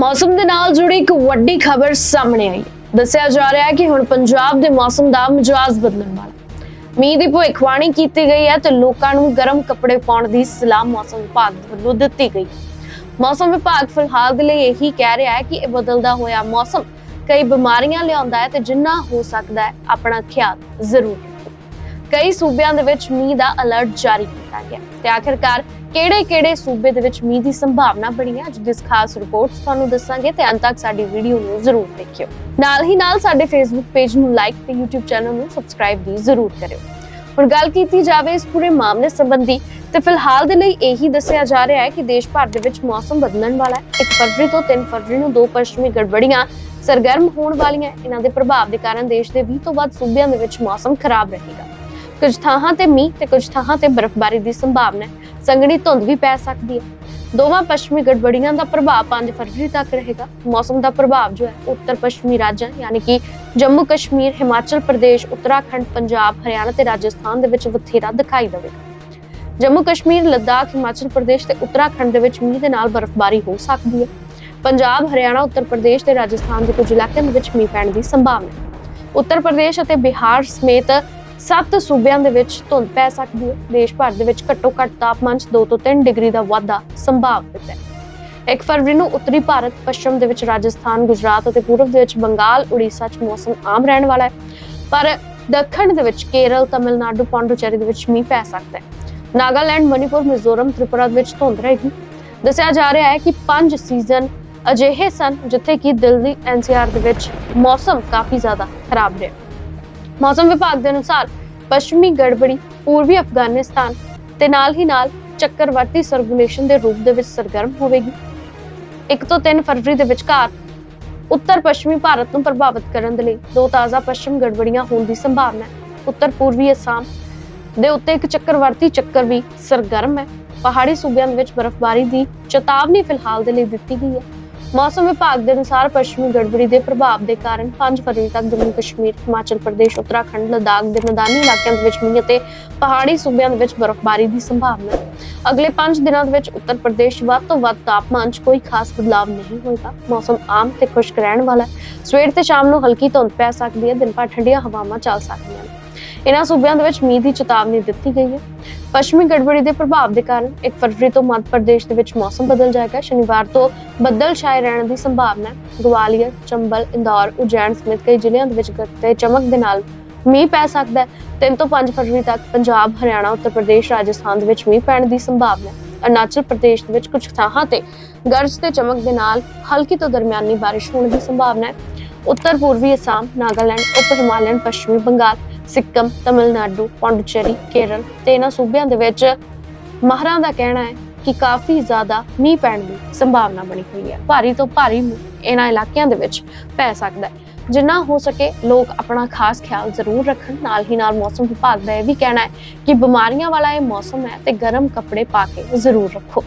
ਮੌਸਮ ਦੇ ਨਾਲ ਜੁੜੀ ਇੱਕ ਵੱਡੀ ਖਬਰ ਸਾਹਮਣੇ ਆਈ। ਦੱਸਿਆ ਜਾ ਰਿਹਾ ਹੈ ਕਿ ਹੁਣ ਪੰਜਾਬ ਦੇ ਮੌਸਮ ਦਾ ਮਿਜਾਜ਼ ਬਦਲਣ ਵਾਲਾ ਮੀਂਹ ਦੀ ਭਵਿੱਖਬਾਣੀ ਕੀਤੀ ਗਈ ਹੈ ਤੇ ਲੋਕਾਂ ਨੂੰ ਗਰਮ ਕੱਪੜੇ ਪਾਉਣ ਦੀ ਸਲਾਹ ਮੌਸਮ ਵਿਭਾਗ ਵੱਲੋਂ ਦਿੱਤੀ ਗਈ ਮੌਸਮ ਵਿਭਾਗ ਫਿਲਹਾਲ ਦੇ ਲਈ ਇਹੀ ਕਹਿ ਰਿਹਾ ਹੈ ਕਿ ਇਹ ਬਦਲਦਾ ਹੋਇਆ ਮੌਸਮ ਕਈ ਬਿਮਾਰੀਆਂ ਲਿਆਉਂਦਾ ਹੈ ਤੇ ਜਿੰਨਾ ਹੋ ਸਕਦਾ ਹੈ ਆਪਣਾ ਖਿਆਲ ਜ਼ਰੂਰ ਕਈ ਸੂਬਿਆਂ ਦੇ ਵਿੱਚ ਮੀਂਹ ਦਾ ਅਲਰਟ ਜਾਰੀ ਕੀਤਾ ਗਿਆ ਤੇ ਆਖਿਰਕਾਰ ਕਿਹੜੇ-ਕਿਹੜੇ ਸੂਬੇ ਦੇ ਵਿੱਚ ਮੀਂਹ ਦੀ ਸੰਭਾਵਨਾ ਬਣੀ ਹੈ, ਅੱਜ ਦੀ ਖਾਸ ਰਿਪੋਰਟ ਤੁਹਾਨੂੰ ਦੱਸਾਂਗੇ ਤੇ ਅੰਤ ਤੱਕ ਸਾਡੀ ਵੀਡੀਓ ਨੂੰ ਜ਼ਰੂਰ ਦੇਖਿਓ। ਨਾਲ ਹੀ ਨਾਲ ਸਾਡੇ ਫੇਸਬੁੱਕ ਪੇਜ ਨੂੰ ਲਾਈਕ ਤੇ YouTube ਚੈਨਲ ਨੂੰ ਸਬਸਕ੍ਰਾਈਬ ਵੀ ਜ਼ਰੂਰ ਕਰਿਓ। ਹੁਣ ਗੱਲ ਕੀਤੀ ਜਾਵੇ ਇਸ ਪੂਰੇ ਮਾਮਲੇ ਸੰਬੰਧੀ, ਤੇ ਫਿਲਹਾਲ ਦੇ ਲਈ ਇਹੀ ਦੱਸਿਆ ਜਾ ਰਿਹਾ ਹੈ ਕਿ ਦੇਸ਼ ਭਰ ਦੇ ਵਿੱਚ ਮੌਸਮ ਬਦਲਣ ਵਾਲਾ ਹੈ। 1 ਫਰਵਰੀ ਤੋਂ 3 ਫਰਵਰੀ ਨੂੰ ਦੋ ਪੱਛਮੀ ਗੜਬੜੀਆਂ ਸਰਗਰਮ ਹੋਣ ਵਾਲੀਆਂ, ਇਹਨਾਂ ਦੇ ਪ੍ਰਭਾਵ ਦੇ ਕਾਰਨ ਦੇਸ਼ ਦੇ 20 ਤੋਂ ਵੱਧ ਸੂਬਿਆਂ ਦੇ ਵਿੱਚ ਮੌਸਮ ਖਰਾਬ ਰਹੇਗਾ। ਕੁਝ ਥਾਵਾਂ ਤੇ ਮੀਂਹ ਤੇ ਕੁਝ ਥਾਵਾਂ ਤੇ ਬਰਫ਼ਬਾਰੀ ਦੀ ਸੰਭਾਵਨਾ ਹੈ। ਸੰਘਣੀ ਧੁੰਦ ਵੀ ਪੈ ਸਕਦੀ ਹੈ। ਦੋਵਾਂ ਪੱਛਮੀ ਗੜਬੜੀਆਂ ਦਾ ਪ੍ਰਭਾਵ 5 ਫਰਵਰੀ ਤੱਕ ਰਹੇਗਾ। ਮੌਸਮ ਦਾ ਪ੍ਰਭਾਵ ਜੋ ਹੈ ਉੱਤਰ ਪੱਛਮੀ ਰਾਜਾਂ, ਯਾਨੀ ਕਿ ਜੰਮੂ ਕਸ਼ਮੀਰ ਹਿਮਾਚਲ ਪ੍ਰਦੇਸ਼, ਉੱਤਰਾਖੰਡ, ਪੰਜਾਬ, ਹਰਿਆਣਾ ਤੇ ਰਾਜਸਥਾਨ ਦੇ ਵਿੱਚ ਬਥੇਰਾ ਦਿਖਾਈ ਦੇਵੇਗਾ। ਜੰਮੂ ਕਸ਼ਮੀਰ ਲੱਦਾਖ, ਹਿਮਾਚਲ ਪ੍ਰਦੇਸ਼ ਤੇ ਉੱਤਰਾਖੰਡ ਦੇ ਵਿੱਚ ਮੀਂਹ ਦੇ ਨਾਲ ਬਰਫ਼ਬਾਰੀ ਹੋ ਸਕਦੀ ਹੈ। ਪੰਜਾਬ, ਹਰਿਆਣਾ, ਉੱਤਰ ਪ੍ਰਦੇਸ਼ ਤੇ ਰਾਜਸਥਾਨ ਦੇ ਕੁਝ ਇਲਾਕਿਆਂ ਦੇ ਵਿੱਚ ਮੀਂਹ ਪੈਣ ਦੀ ਸੰਭਾਵਨਾ ਹੈ। ਉੱਤਰ ਪ੍ਰਦੇਸ਼ ਅਤੇ ਬਿਹਾਰ ਸਮੇਤ ਸੱਤ ਸੂਬਿਆਂ ਦੇ ਵਿੱਚ ਧੁੰਦ ਪੈ ਸਕਦੀ ਹੈ। ਦੇਸ਼ ਭਰ ਦੇ ਵਿੱਚ ਘੱਟੋ ਘੱਟ ਤਾਪਮਾਨ 'ਚ 2 ਤੋਂ 3 ਡਿਗਰੀ ਦਾ ਵਾਧਾ ਸੰਭਾਵਿਤ ਹੈ। 1 ਫਰਵਰੀ ਨੂੰ ਉੱਤਰੀ ਭਾਰਤ, ਪੱਛਮ ਦੇ ਵਿੱਚ ਰਾਜਸਥਾਨ, ਗੁਜਰਾਤ ਅਤੇ ਪੂਰਬ ਦੇ ਵਿੱਚ ਬੰਗਾਲ, ਉੜੀਸਾ 'ਚ ਮੌਸਮ ਆਮ ਰਹਿਣ ਵਾਲਾ ਹੈ। ਪਰ ਦੱਖਣ ਦੇ ਵਿੱਚ ਕੇਰਲ, ਤਮਿਲਨਾਡੂ, ਪੌਂਡੂਚੇਰੀ ਦੇ ਵਿੱਚ ਮੀਂਹ ਪੈ ਸਕਦਾ ਹੈ। ਨਾਗਾਲੈਂਡ, ਮਨੀਪੁਰ, ਮਿਜ਼ੋਰਮ, ਤ੍ਰਿਪੁਰਾ ਦੇ ਵਿੱਚ ਧੁੰਦ ਰਹੇਗੀ। ਦੱਸਿਆ ਜਾ ਰਿਹਾ ਹੈ ਕਿ ਪੰਜ ਸੀਜ਼ਨ ਅਜਿਹੇ ਸਨ ਜਿੱਥੇ ਕਿ ਦਿੱਲੀ ਐਨਸੀਆਰ ਦੇ ਵਿੱਚ ਮੌਸਮ ਕਾਫੀ ਜ਼ਿਆਦਾ ਖਰਾਬ ਰਿਹਾ। ਮੌਸਮ ਵਿਭਾਗ ਦੇ ਅਨੁਸਾਰ ਪੱਛਮੀ ਗੜਬੜੀ, ਪੂਰਬੀ ਅਫਗਾਨਿਸਤਾਨ ਤੇ ਨਾਲ ਹੀ ਨਾਲ ਚੱਕਰਵਾਤੀ ਸਰਕੂਲੇਸ਼ਨ ਦੇ ਰੂਪ ਦੇ ਵਿੱਚ ਸਰਗਰਮ ਹੋਵੇਗੀ। 1 ਤੋਂ 3 ਫਰਵਰੀ ਦੇ ਵਿਚਕਾਰ ਉੱਤਰ ਪੱਛਮੀ ਭਾਰਤ ਨੂੰ ਪ੍ਰਭਾਵਿਤ ਕਰਨ ਦੇ ਲਈ ਦੋ ਤਾਜ਼ਾ ਪੱਛਮ ਗੜਬੜੀਆਂ ਹੋਣ ਦੀ ਸੰਭਾਵਨਾ ਹੈ। ਉੱਤਰ ਪੂਰਬੀ ਅਸਾਮ ਦੇ ਉੱਤੇ ਇੱਕ ਚੱਕਰਵਰਤੀ ਚੱਕਰ ਵੀ ਸਰਗਰਮ ਹੈ। ਪਹਾੜੀ ਸੂਬਿਆਂ ਦੇ ਵਿੱਚ ਬਰਫ਼ਬਾਰੀ ਦੀ ਚੇਤਾਵਨੀ ਫਿਲਹਾਲ ਦੇ ਲਈ ਦਿੱਤੀ ਗਈ ਹੈ। ਮੌਸਮ ਵਿਭਾਗ ਦੇ ਅਨੁਸਾਰ ਪੱਛਮੀ ਗੜਬੜੀ ਦੇ ਪ੍ਰਭਾਵ ਦੇ ਕਾਰਨ 5 ਫਰਵਰੀ ਤੱਕ ਜੰਮੂ ਕਸ਼ਮੀਰ, ਹਿਮਾਚਲ ਪ੍ਰਦੇਸ਼, ਉੱਤਰਾਖੰਡ, ਲਦਾਖ ਦੇ ਮੈਦਾਨੀ ਇਲਾਕਿਆਂ ਦੇ ਵਿੱਚ ਮੀਂਹ ਅਤੇ ਪਹਾੜੀ ਸੂਬਿਆਂ ਦੇ ਵਿੱਚ ਬਰਫ਼ਬਾਰੀ ਦੀ ਸੰਭਾਵਨਾ ਹੈ। ਅਗਲੇ 5 ਦਿਨਾਂ ਦੇ ਵਿੱਚ ਉੱਤਰ ਪ੍ਰਦੇਸ਼ ਵੱਧ ਤੋਂ ਵੱਧ ਤਾਪਮਾਨ 'ਚ ਕੋਈ ਖਾਸ ਬਦਲਾਅ ਨਹੀਂ ਹੋਏਗਾ। ਮੌਸਮ ਆਮ ਤੇ ਖੁਸ਼ਕ ਰਹਿਣ ਵਾਲਾ ਹੈ। ਸਵੇਰ ਤੇ ਸ਼ਾਮ ਨੂੰ ਹਲਕੀ ਧੁੰਦ ਪੈ ਸਕਦੀ ਹੈ। ਦਿਨ ਭਰ ਠੰਡੀਆਂ ਹਵਾਵਾਂ ਚੱਲ ਸਕਦੀਆਂ ਨੇ। ਇਹਨਾਂ ਸੂਬਿਆਂ ਦੇ ਵਿੱਚ ਮੀਂਹ ਦੀ ਚੇਤਾਵਨੀ ਦਿੱਤੀ ਗਈ ਹੈ। ਪੱਛਮੀ ਗੜਬੜੀ ਦੇ ਪ੍ਰਭਾਵ ਦੇ ਕਾਰਨ 1 ਫਰਵਰੀ ਤੋਂ ਮੱਧ ਪ੍ਰਦੇਸ਼ ਦੇ ਵਿੱਚ ਮੌਸਮ ਬਦਲ ਜਾਏਗਾ। ਸ਼ਨੀਵਾਰ ਤੋਂ ਬੱਦਲ ਛਾਏ ਰਹਿਣ ਦੀ ਸੰਭਾਵਨਾ ਹੈ। ਗਵਾਲੀਅਰ, ਚੰਬਲ, ਇੰਦੌਰ, ਉਜੈਨ ਸਮੇਤ ਕਈ ਜ਼ਿਲ੍ਹਿਆਂ ਦੇ ਵਿੱਚ ਗਰਜ ਤੇ ਚਮਕ ਦੇ ਨਾਲ ਮੀਂਹ ਪੈ ਸਕਦਾ ਹੈ। 3 ਤੋਂ 5 ਫਰਵਰੀ ਤੱਕ ਪੰਜਾਬ, ਹਰਿਆਣਾ, ਉੱਤਰ ਪ੍ਰਦੇਸ਼, ਰਾਜਸਥਾਨ ਦੇ ਵਿੱਚ ਮੀਂਹ ਪੈਣ ਦੀ ਸੰਭਾਵਨਾ ਹੈ। ਅਰੁਣਾਚਲ ਪ੍ਰਦੇਸ਼ ਦੇ ਵਿੱਚ ਕੁਝ ਥਾਵਾਂ ਤੇ ਗਰਜ ਤੇ ਚਮਕ ਦੇ ਨਾਲ ਹਲਕੀ ਤੋਂ ਦਰਮਿਆਨੀ ਬਾਰਿਸ਼ ਹੋਣ ਦੀ ਸੰਭਾਵਨਾ ਹੈ। ਉੱਤਰ ਪੂਰਬੀ ਅਸਾਮ, ਨਾਗਾਲੈਂਡ ਉਪ ਹਿਮਾਲਯਨ, ਪੱਛਮੀ ਬੰਗਾਲ ਸਿੱਕਮ, ਤਮਿਲਨਾਡੂ, ਪੌਂਡੂਚੇਰੀ, ਕੇਰਲ ਤੇ ਇਹਨਾਂ ਸੂਬਿਆਂ ਦੇ ਵਿੱਚ ਮਾਹਰਾਂ ਦਾ ਕਹਿਣਾ ਹੈ ਕਿ ਕਾਫੀ ਜ਼ਿਆਦਾ ਮੀਂਹ ਪੈਣ ਦੀ ਸੰਭਾਵਨਾ ਬਣੀ ਹੋਈ ਹੈ। ਭਾਰੀ ਤੋਂ ਭਾਰੀ ਮੀਂਹ ਇਹਨਾਂ ਇਲਾਕਿਆਂ ਦੇ ਵਿੱਚ ਪੈ ਸਕਦਾ ਹੈ। ਜਿੰਨਾ ਹੋ ਸਕੇ ਲੋਕ ਆਪਣਾ ਖਾਸ ਖਿਆਲ ਜ਼ਰੂਰ ਰੱਖਣ। ਨਾਲ ਹੀ ਨਾਲ ਮੌਸਮ ਵਿਭਾਗ ਦਾ ਇਹ ਵੀ ਕਹਿਣਾ ਹੈ ਕਿ ਬਿਮਾਰੀਆਂ ਵਾਲਾ ਇਹ ਮੌਸਮ ਹੈ ਤੇ ਗਰਮ ਕੱਪੜੇ ਪਾ ਕੇ ਜ਼ਰੂਰ ਰੱਖੋ।